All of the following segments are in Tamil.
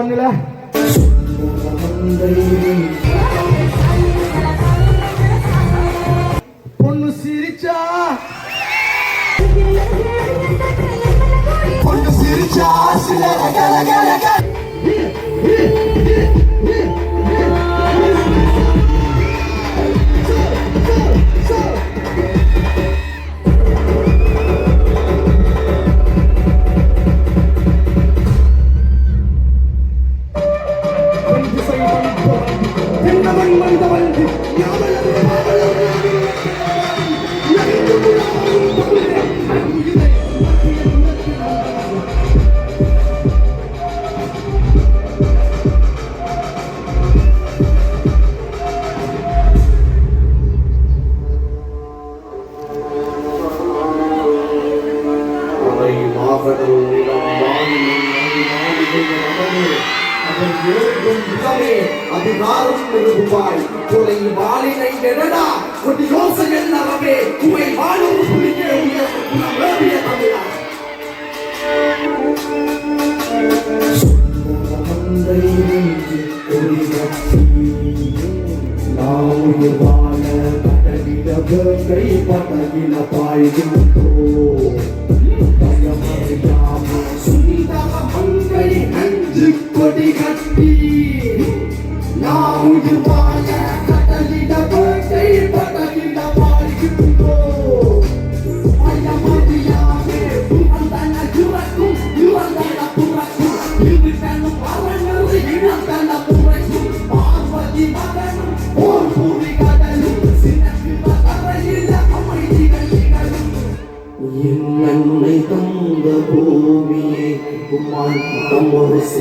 பண்ணல பொண்ணு சிரிச்சா? பொண்ணு சிரிச்சா சில நாவுய பால பட்டகில கை பட்டகில பாய்கின்றோ சுனிதா அஞ்சு கொடி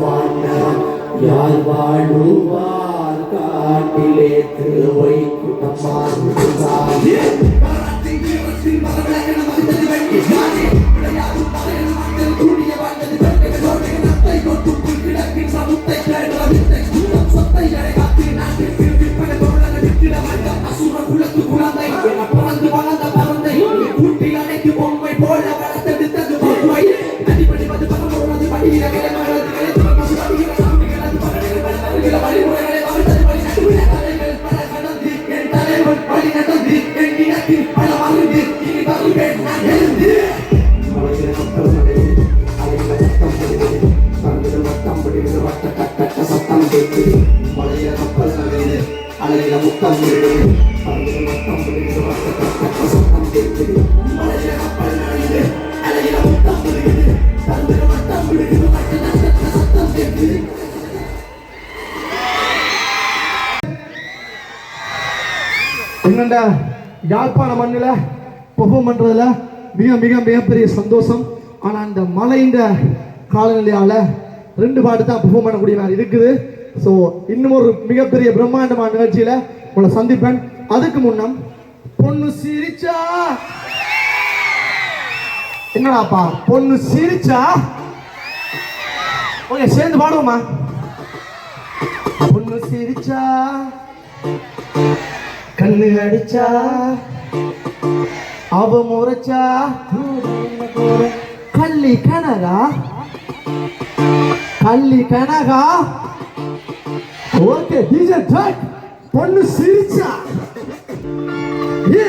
மாட்டான் வாழ்வார் காட்டிலே திருவை குழந்தை என்னண்டா? யாழ்ப்பாண மண்ணில் பெர்ஃபார்ம் பண்ணுறதுல மிக மிக மிகப்பெரிய சந்தோஷம். ஆனால் இந்த மழைன்ற காலநிலையால் ரெண்டு பாட்டு தான் பெர்ஃபார்ம் பண்ணக்கூடிய மாதிரி இருக்குது. ஸோ இன்னும் ஒரு மிகப்பெரிய பிரம்மாண்டமான நிகழ்ச்சியில் உங்களை சந்திப்பேன். அதுக்கு முன்னம் பொண்ணு சிரிச்சா? என்னடாப்பா? பொண்ணு சிரிச்சா? ஓகே சேர்ந்து பாடுவோமா? பொண்ணு சிரிச்சா? கல்லு அடிச்சா அவ முறைச்சா கள்ளி கனகா? கள்ளி கனகா? ஓகே டிஜே ட்ரக் பொண்ணு சிரிச்சா. ஏ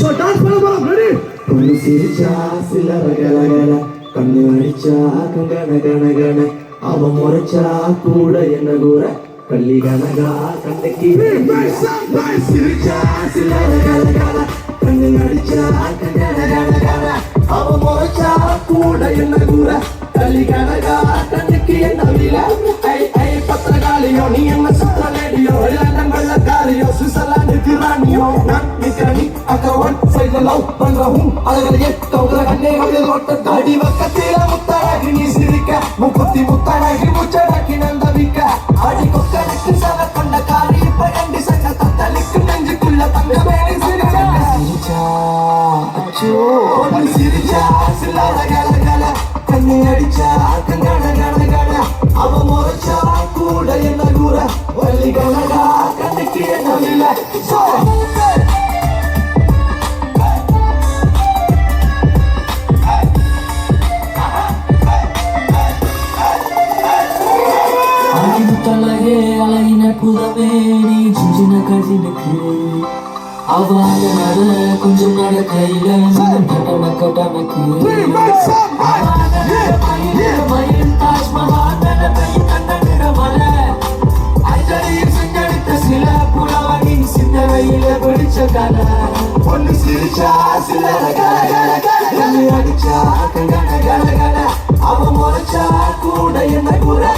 சோ டான்ஸ் பண்ண போறோம். ரெடி பொண்ணு சிரிச்சா சிலர கலகல கண்ணு அடிச்சா கங்கன கன கன அவ முறைச்சா கூட என்ன கூற? கள்ளி கனகா கண்டைக்கு சிரிச்சா சிலர கலகல கண்ணு அடிச்சா கங்கன கன கன அவ முறைச்சா கூட என்ன கூற கள்ளி கனகா கண்ணுக்கு என்ன வில ஐ ஐ பத்திரகாளியோ நீ என்ன சுத்தலேடியோ லண்டன் வெள்ளக்காரியோ சுவிட்சர்லாந்துக்கு ராணியோ நான் நிக்கிறனி அக்கவன் செய்த லவ் பண்றவும் அழகலையே கவுல கண்ணே மகளிர் ஓட்ட தாடி பக்கத்தில முத்தழகி நீ சிரிக்க முக்குத்தி முத்தழகி முச்சடக்கி குலமே நீ சின்ன கசினுக்கு அவள நட கொஞ்சம் நடக்கையில கட்டண கட்டணக்கு மயில் தாஜ்மஹால் நிலமையும் பிடிச்ச கலை பொண்ணு சிரிச்சா சில்லற கல கல கல அடிச்சா கல கல முறைச்சா கூட என்ன குறை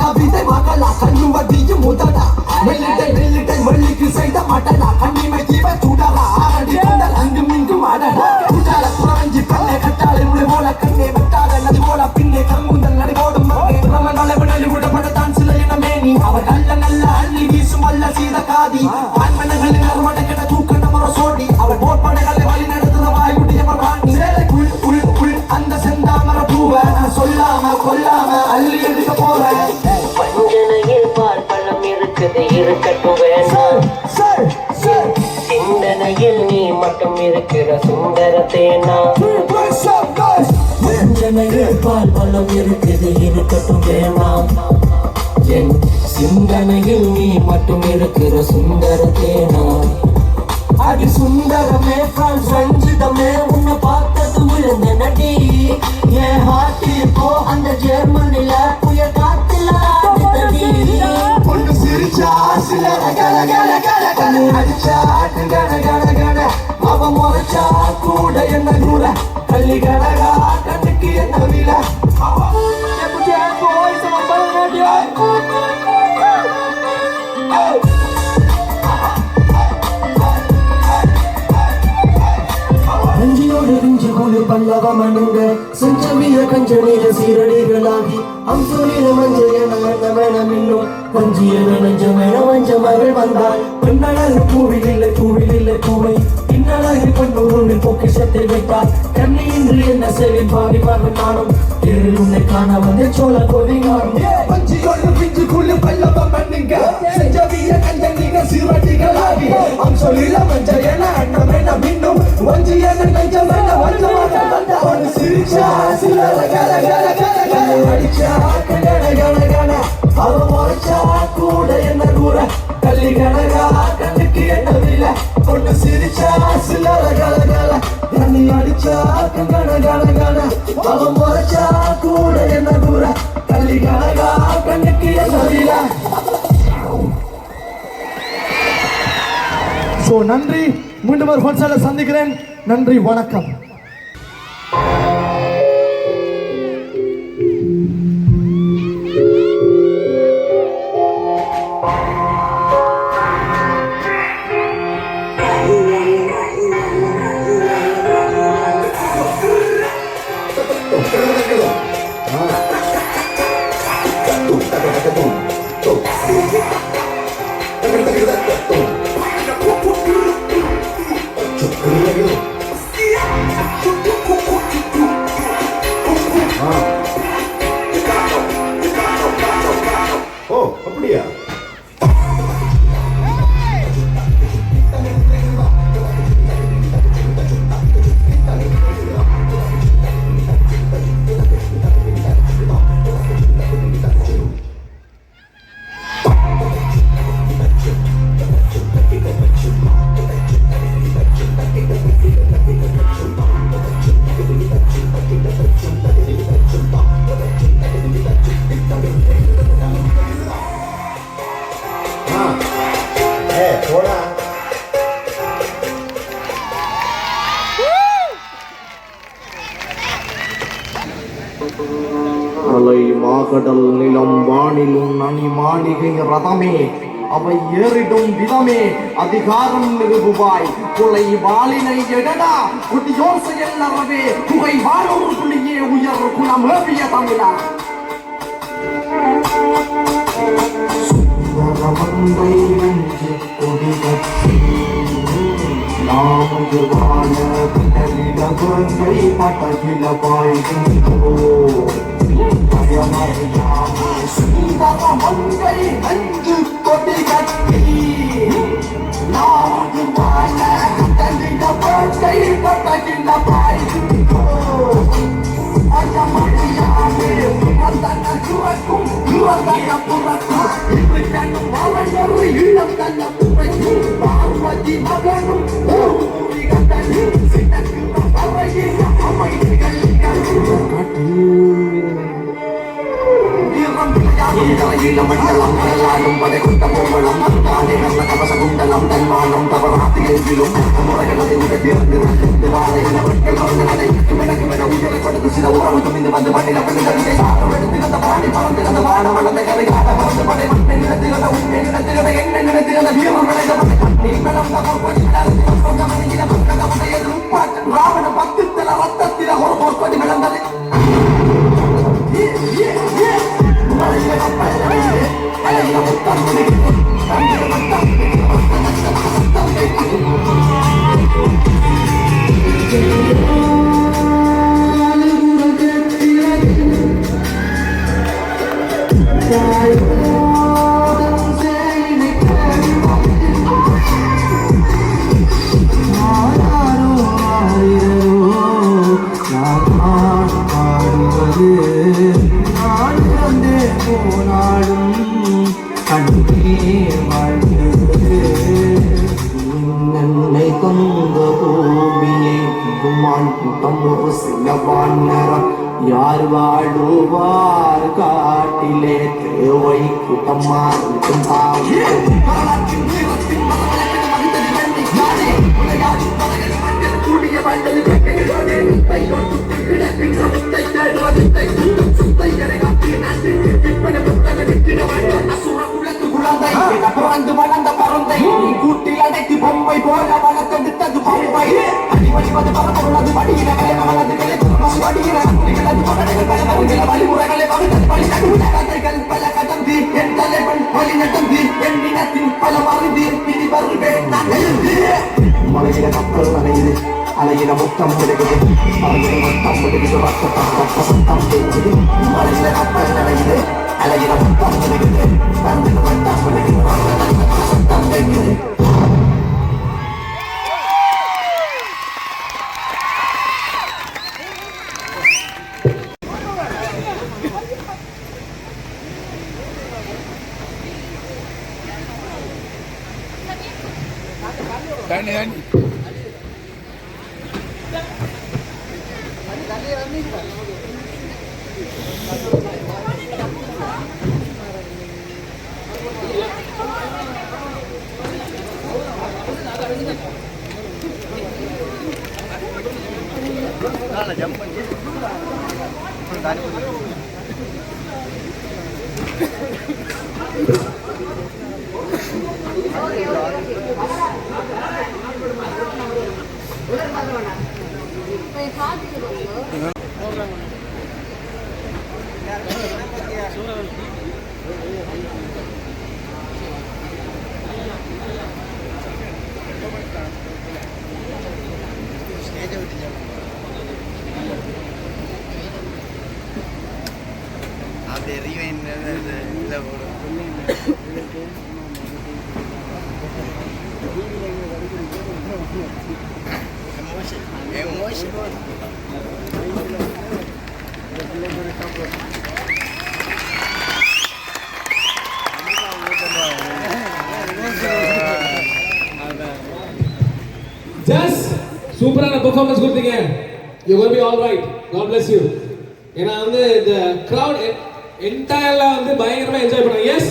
கவிதை மகளா கண்ணு வட்டியும் முதடா வெள்ளிட்டை வெள்ளிட்டை வெள்ளிக்கு செய்த பூவை சொல்லாம கொல்லாம அள்ளி எடுக்க போறேன் பஞ்சனையில் பால் பழம் இருக்குது இருக்கட்டும் சார் சிந்தனையில் நீ மட்டும் இருக்கிற சுந்தர தேனா. பஞ்சனையில் பால் பழம் இருக்குது இருக்கட்டும் வேண்டாம் என் சிந்தனையில் நீ மட்டும் இருக்கிற சுந்தர தேனா. அடி சுந்தரமே பிரான்ஸ் ரஞ்சிதமே உன்னை பார்த்தது விழுந்த நடி. என்ன கூட கள்ளி கனகா கண்ணுக்கு என்ன வில நெஞ்சியோடு நெஞ்சு குழு பல்லவ மணுங்க செஞ்சமிய கஞ்சனிய சீரடிகளாகி அம்சொலில மஞ்சள் வேணம் இன்னும் வஞ்சிய நெஞ்ச மேல வஞ்ச மகள் வந்தாள் பெண்ணழகு பூவில் இல்லை பூவில் இல்லை பூவை பின்னழகு பெண்ணூரில் பொக்கிஷத்தை வைத்தாள் கண்ணியின்றி என்ன செவின் பாவி மகன் நானும். இருள் உன்னை காண வந்து சோழ கோவிங்காரும் கொண்டு பிஞ்சு குழு பல்லவ மண்ணுங்க செஞ்சமிய கஞ்சனிய சீரடிகளாகி அம்சொலில மஞ்ச என அண்ணம் என மின்னும் வஞ்சி நெஞ்ச நெஞ்சம் வஞ்ச வஞ்சமாக வந்த அவன் சிரிச்சா சிலர ஸோ நன்றி. மீண்டும் ஒரு ஃபங்க்ஷனில் சந்திக்கிறேன். நன்றி வணக்கம். கடல் நிலம் வானிலும் நனி மாளிகை ரதமே அவை ஏறிடும் விதமே அதிகாரம் நிறுவுவாய். கொலை வாளினை எடடா குடியோர் செயல் நரவே புகை வாழும் புள்ளியே உயர் குணம் ஏவிய தமிழா. சுந்தரமங்கை நெஞ்சு கொடி கட்டி நாமது வாழ கடலில குரங்கை பட்டகில பாய்கின்றோ. பயமறியாமே சுந்தரமங்கை நெஞ்சு கொடி கட்டி நாமது வாழ கடலில குரங்கை பட்டகில பாய்கின்றோ பயமறியாமே பிறந்தன சுரக்கும் பிறந்தன புறக்கும் இன்று கண்ணும் விளையாடும் தலையில மண்டலம் கடலாடும் படை கொண்ட கோவளம் தானே நல்ல கவச குண்டலம் தன்மானம் தவறாத்து எங்கிலும் முறைகளதை உடத்திருந்து வாழையில மக்கள் வந்ததை எனக்கு என உயிரை கொடுத்து കൊമ്പൂമിയെ കുമാൻ കുട്ടം ഒരു സിലവാൻ നിറം யார் வாழுவார் காட்டிலே தேவை கூட்டமா இருக்கும் கூட்டில் அடைத்து பொம்மை போல மலையில கப்பல் நனையுது அலையில முத்தம் விடுகுது மலையில முத்தம் விடுகுது ரத்தம் Cái. ஜஸ் சூப்பரான பெர்ஃபார்மன்ஸ் கொடுத்தீங்க. You will be all right God bless you ஏன்னா வந்து இந்த crowd என்டையர்ல வந்து பயங்கரமா என்ஜாய் பண்ணாங்க. எஸ்